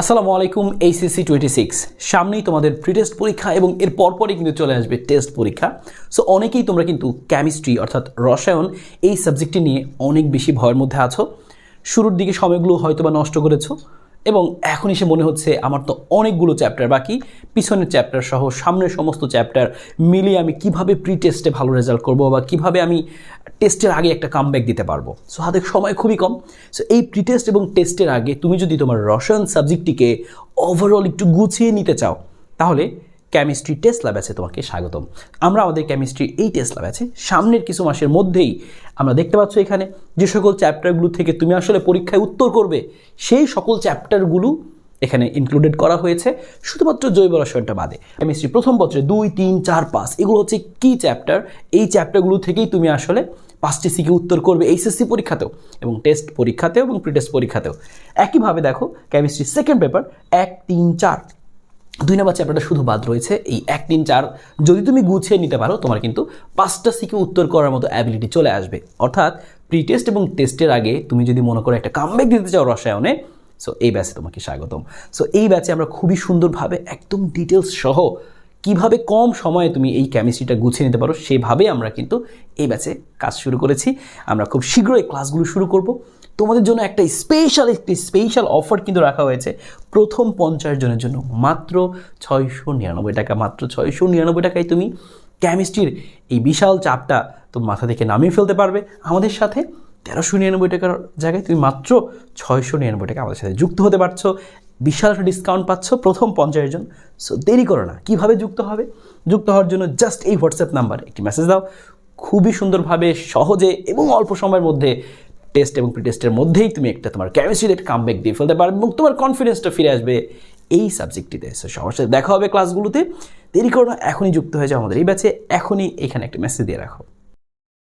আসসালামু আলাইকুম এইসিসি twenty six সামনেই তোমাদের প্রি টেস্ট পরীক্ষা এবং এর পরপরই কিন্তু চলে আসবে টেস্ট পরীক্ষা। সো অনেকেই তোমরা কিন্তু কেমিস্ট্রি অর্থাৎ রসায়ন এই সাবজেক্টটি নিয়ে অনেক বেশি ভয়ের মধ্যে আছো। শুরুর দিকে সময়গুলো হয়তো বা নষ্ট করেছ। এবং এখন এসে মনে হচ্ছে আমার তো অনেকগুলো চ্যাপ্টার বাকি। পিছনের চ্যাপ্টার সহ সামনের সমস্ত চ্যাপ্টার মিলিয়ে আমি কীভাবে প্রি টেস্টে ভালো রেজাল্ট করব বা কীভাবে আমি টেস্টের আগে একটা কামব্যাক দিতে পারব। সো হাতে সময় খুবই কম। সো এই প্রি টেস্ট এবং টেস্টের আগে তুমি যদি তোমার রসায়ন সাবজেক্টটিকে ওভারঅল একটু গুছিয়ে নিতে চাও, তাহলে কেমিস্ট্রি টেস্ট ল্যাব আছে তোমাকে স্বাগতম। আমরা আমাদের কেমিস্ট্রি এই টেস্ট ল্যাব আছে। সামনের কিছু মাসের মধ্যেই আমরা দেখতে পাচ্ছ এখানে যে সকল চ্যাপ্টারগুলো থেকে তুমি আসলে পরীক্ষায় উত্তর করবে, সেই সকল চ্যাপ্টারগুলো এখানে ইনক্লুডেড করা হয়েছে। শুধুমাত্র জৈব রসায়নটা বাদে। কেমিস্ট্রি প্রথম বছরে দুই, তিন, চার, পাঁচ, এগুলো হচ্ছে কি চ্যাপ্টার এই চ্যাপ্টারগুলো থেকেই তুমি আসলে পাঁচটি সিকে উত্তর করবে এইচএসসি পরীক্ষাতেও এবং টেস্ট পরীক্ষাতেও এবং প্রি টেস্ট পরীক্ষাতেও। একইভাবে দেখো কেমিস্ট্রি সেকেন্ড পেপার এক, তিন, চার। দুই নম্বর চ্যাপ্টারটা শুধু বাদ রয়েছে, এই এক তিন চার, যদি তুমি গুছিয়ে নিতে পারো, তোমার কিন্তু পাঁচটা সিকে উত্তর করার মতো অ্যাবিলিটি চলে আসবে। অর্থাৎ প্রি টেস্ট এবং টেস্টের আগে তুমি যদি মনে করো একটা কামব্যাক দিতে চাও রসায়নে সো এই ব্যাচে তোমাকে স্বাগতম। সো এই ব্যাচে আমরা খুবই সুন্দরভাবে একদম ডিটেলস সহ কীভাবে কম সময়ে তুমি এই কেমিস্ট্রিটা গুছিয়ে নিতে পারো, সেভাবে আমরা কিন্তু এই ব্যাচে কাজ শুরু করেছি। আমরা খুব শীঘ্রই ক্লাসগুলো শুরু করব। তোমাদের জন্য একটা স্পেশাল একটি স্পেশাল অফার কিন্তু রাখা হয়েছে। প্রথম পঞ্চাশ জনের জন্য। মাত্র ছয়শো নিরানব্বই টাকা, মাত্র ছয়শো নিরানব্বই টাকায় তুমি কেমিস্ট্রির এই বিশাল চাপটা তুমি মাথা থেকে নামিয়ে ফেলতে পারবে। আমাদের সাথে তেরোশো নিরানব্বই টাকার জায়গায় তুমি মাত্র ছয়শো নিরানব্বই টাকা আমাদের সাথে যুক্ত হতে পারছ। বিশাল ডিসকাউন্ট পাচ্ছ প্রথম পঞ্চাশ জন। সো দেরি করো না। কীভাবে যুক্ত হবে? যুক্ত হওয়ার জন্য জাস্ট এই হোয়াটসঅ্যাপ নাম্বার একটি মেসেজ দাও। খুবই সুন্দরভাবে, সহজে এবং অল্প সময়ের মধ্যে টেস্ট এবং প্রি টেস্টের মধ্যেই তুমি একটা তোমার ক্যামেসি রেট কাম কামব্যাক দিয়ে ফেলতে পারবে এবং তোমার কনফিডেন্সটা ফিরে আসবে এই সাবজেক্টটিতে সো সবার সাথে দেখা হবে ক্লাসগুলোতে দেরি করো এখনই যুক্ত হয়ে যাও আমাদের এই ব্যাচে এখনই এখানে একটা মেসেজ দিয়ে রাখো।